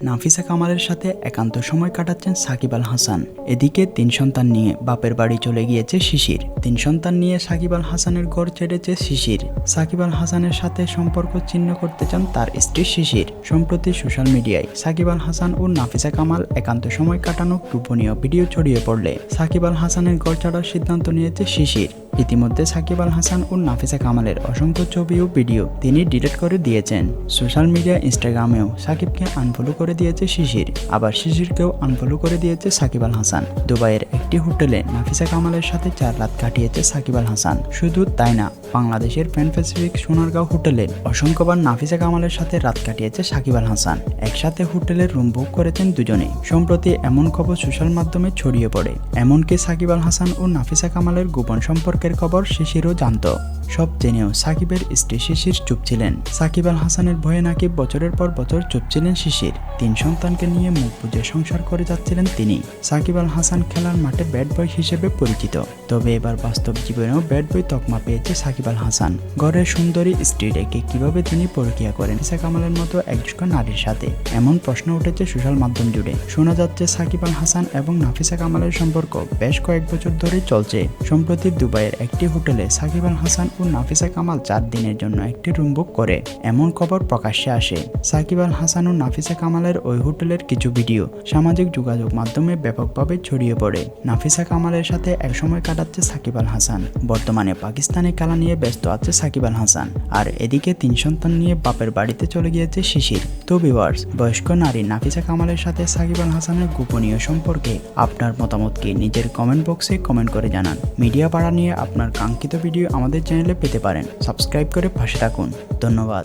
নাফিসা কামালের সাথে একান্ত সময় কাটাচ্ছেন সাকিব আল হাসান। এদিকে তিন সন্তান নিয়ে বাপের বাড়ি চলে গিয়েছে শিশির। তিন সন্তান নিয়ে সাকিব আল হাসানের ঘর ছেড়েছে শিশির। সাকিব আল হাসানের সাথে সম্পর্ক ছিন্ন করতে চান তার স্ত্রী শিশির। সম্প্রতি সোশ্যাল মিডিয়ায় সাকিব আল হাসান ও নাফিসা কামাল একান্ত সময় কাটানো গোপনীয় ভিডিও ছড়িয়ে পড়লে সাকিব আল হাসানের ঘর ছাড়ার সিদ্ধান্ত নিয়েছে শিশির। ইতিমধ্যে সাকিব আল হাসান ও নাফিসা কামালের অসংখ্য ছবি ও ভিডিও তিনি ডিলিট করে দিয়েছেন। সোশ্যাল মিডিয়া, ইনস্টাগ্রামেও সাকিবকে আনফলো করে দিয়েছে শিশির। আবার শিশিরকেও আনফলো করে দিয়েছে সাকিব আল হাসান। দুবাইয়ের একটি হোটেলে নাফিসা কামালের সাথে চার রাত কাটিয়েছে সাকিব আল হাসান। শুধু তাই না, বাংলাদেশের প্যান প্যাসিফিক সোনারগাঁও হোটেলে অসংখ্যবার নাফিসা কামালের সাথে রাত কাটিয়েছে সাকিব আল হাসান। একসাথে হোটেলের রুম বুক করেছেন দুজনে সম্প্রতি এমন খবর সোশ্যাল মাধ্যমে ছড়িয়ে পড়ে। এমনকি সাকিব আল হাসান ও নাফিসা কামালের গোপন সম্পর্কের খবর শিশিরও জানত। সব জেনেও সাকিবের স্ত্রী শিশির চুপ ছিলেন। সাকিব আল হাসানের ভয়ে নাকি বছরের পর বছর চুপ ছিলেন শিশির। তিন সন্তানকে নিয়ে মুখ বুঝে সংসার করে যাচ্ছিলেন তিনি। সাকিব আল হাসান খেলার মাঠে ব্যাট বয় হিসেবে পরিচিত। তবে এবার বাস্তব জীবনেও ব্যাট বয় তকমা পেয়েছে সাকিব আল হাসান। ঘরের সুন্দরী স্ত্রী রেখে কীভাবে তিনি পরকিয়া করেন ইসা কামালের মতো একজন নারীর সাথে? এমন প্রশ্ন উঠেছে সোশ্যাল মাধ্যম জুড়ে। শোনা যাচ্ছে সাকিব আল হাসান এবং নাফিসা কামালের সম্পর্ক বেশ কয়েক বছর ধরে চলছে। সম্প্রতি দুবাইয়ের একটি হোটেলে সাকিব আল হাসান ও নাফিসা কামাল চার দিনের জন্য একটি রুম বুক করে এমন খবর প্রকাশ্যে আসে। সাকিব আল হাসান ও নাফিসা কামালের ওই হোটেলের কিছু ভিডিও সামাজিক যোগাযোগ মাধ্যমে ব্যাপকভাবে ছড়িয়ে পড়ে। নাফিসা কামালের সাথে একসময় কাটাচ্ছে সাকিব আল হাসান। বর্তমানে পাকিস্তানে খেলা নিয়ে ব্যস্ত আছে সাকিব আল হাসান। আর এদিকে তিন সন্তান নিয়ে বাপের বাড়িতে চলে গিয়েছে শিশির। তো ভিউয়ার্স বয়স্ক নারী নাফিসা কামালের সাথে সাকিব আল হাসানের গোপনীয় সম্পর্কে আপনার মতামত কি? নিজের কমেন্ট বক্সে কমেন্ট করে জানান। মিডিয়া পাড়া নিয়ে আপনার কাঙ্ক্ষিত ভিডিও আমাদের চ্যানেলে পেতে পারেন। সাবস্ক্রাইব করে পাশে থাকুন। ধন্যবাদ।